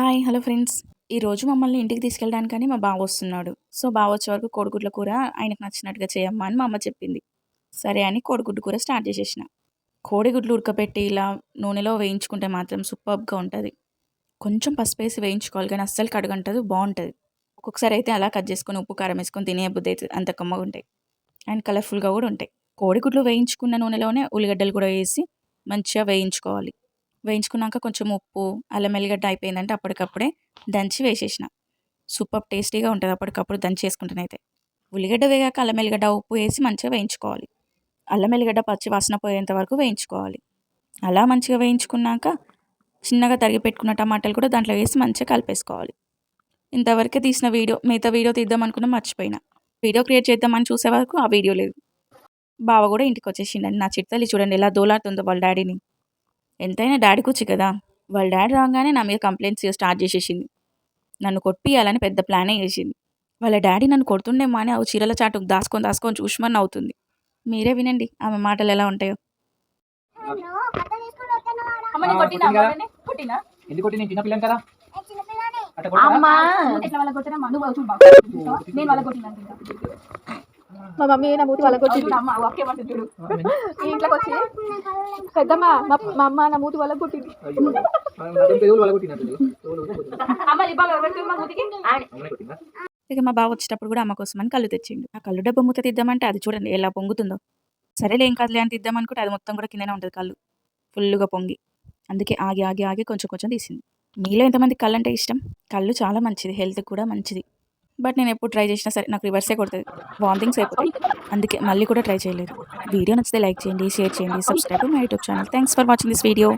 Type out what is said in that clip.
Hi hello friends. ఈరోజు మమ్మల్ని ఇంటికి తీసుకెళ్ళడానికని మా బావ వస్తున్నాడు. సో బావ వచ్చే వరకు కోడిగుడ్ల కూర ఆయనకు నచ్చినట్టుగా చేయమ్మా అని మా అమ్మ చెప్పింది. సరే అని కోడిగుడ్డు కూర స్టార్ట్ చేసేసిన. కోడిగుడ్లు ఉడకపెట్టి ఇలా నూనెలో వేయించుకుంటే మాత్రం సూపర్గా ఉంటుంది. కొంచెం పసుపు వేసి వేయించుకోవాలి కానీ అస్సలు కడగంటది బాగుంటుంది. ఒక్కొక్కసారి అయితే అలా కట్ చేసుకొని ఉప్పు కారం వేసుకొని తినే బుద్ధి అవుతుంది అంత కమ్మగా ఉంటాయి. అండ్ కలర్ఫుల్గా కూడా ఉంటాయి. కోడిగుడ్లు వేయించుకున్న నూనెలోనే ఉల్లిగడ్డలు కూడా వేసి మంచిగా వేయించుకోవాలి. వేయించుకున్నాక కొంచెం ఉప్పు అల్లం ఎల్లిగడ్డ అయిపోయిందంటే అప్పటికప్పుడే దంచి వేసేసిన. సూపర్ టేస్టీగా ఉంటుంది అప్పటికప్పుడు దంచి వేసుకుంటానైతే ఉల్లిగడ్డ వేగాక అల్లం ఎల్లిగడ్డ ఉప్పు వేసి మంచిగా వేయించుకోవాలి. అల్లం ఎల్లిగడ్డ పచ్చి వాసన పోయేంత వరకు వేయించుకోవాలి. అలా మంచిగా వేయించుకున్నాక చిన్నగా తరిగి పెట్టుకున్న టమాటాలు కూడా దాంట్లో వేసి మంచిగా కలిపేసుకోవాలి. ఇంతవరకే తీసిన వీడియో మిగతా వీడియో తీద్దాం అనుకున్నా మర్చిపోయినా. వీడియో క్రియేట్ చేద్దామని చూసే వరకు ఆ వీడియో లేదు. బావ కూడా ఇంటికి వచ్చేసిండండి నా చిట్టలి చూడండి ఎలా దోలాడుతుందో వాళ్ళ డాడీని. ఎంతైనా డాడీ కూర్చి కదా. వాళ్ళ డాడీ రాగానే నా మీద కంప్లైంట్స్ స్టార్ట్ చేసేసింది. నన్ను కొట్టియాలని పెద్ద ప్లానే చేసింది. వాళ్ళ డాడీ నన్ను కొడుతుండేమో అని ఆ చీరల చాటుకు దాచుకొని దాచుకొని చూసుమని అవుతుంది. మీరే వినండి ఆమె మాటలు ఎలా ఉంటాయో. అమ్మ నేను ఆ, కొట్టినా కొట్టిందా? అమ్మని? కొట్టినా? ఎందుకు కొట్టి నేను చిన్న పిల్లని? కదా అట్ట కొట్టరా? అమ్మా! ఎట్లా వాళ్ళ కొట్టినా? మా మమ్మీ నా మూతి వాళ్ళ కొట్టి చూడు అమ్మ ఒకే మాట చూడు ఆ, నేను- ఈ ఇంట్లోకి వచ్చి పెద్దమ్మ మా అమ్మ నా మూతి వాళ్ళ కొట్టింది? ఇక మా బావ వచ్చేటప్పుడు కూడా అమ్మ కోసమని కళ్ళు తెచ్చిండు. ఆ కళ్ళు డబ్బా మూత తీద్దామంటే అది చూడండి ఎలా పొంగుతుందో. సరేలే ఏం కాదులే అని తీద్దామనుకుంటే అది మొత్తం కూడా కిందనే ఉంటుంది కళ్ళు. ఫుల్గా పొంగి. అందుకే ఆగి ఆగి ఆగి కొంచెం కొంచెం తీసింది. మీలో ఎంతమంది కళ్ళు అంటే ఇష్టం? కళ్ళు చాలా మంచిది హెల్త్ కూడా మంచిది. బట్ నేను ఎప్పుడు ట్రై చేసినా సరే నాకు రివర్సే కొడుతుంది. వామిటింగ్స్ అయిపోతాయి. అందుకే మళ్ళీ కూడా ట్రై చేయలేదు. వీడియో నచ్చితే లైక్ చేయండి షేర్ చేయండి subscribe my YouTube channel thanks for watching this video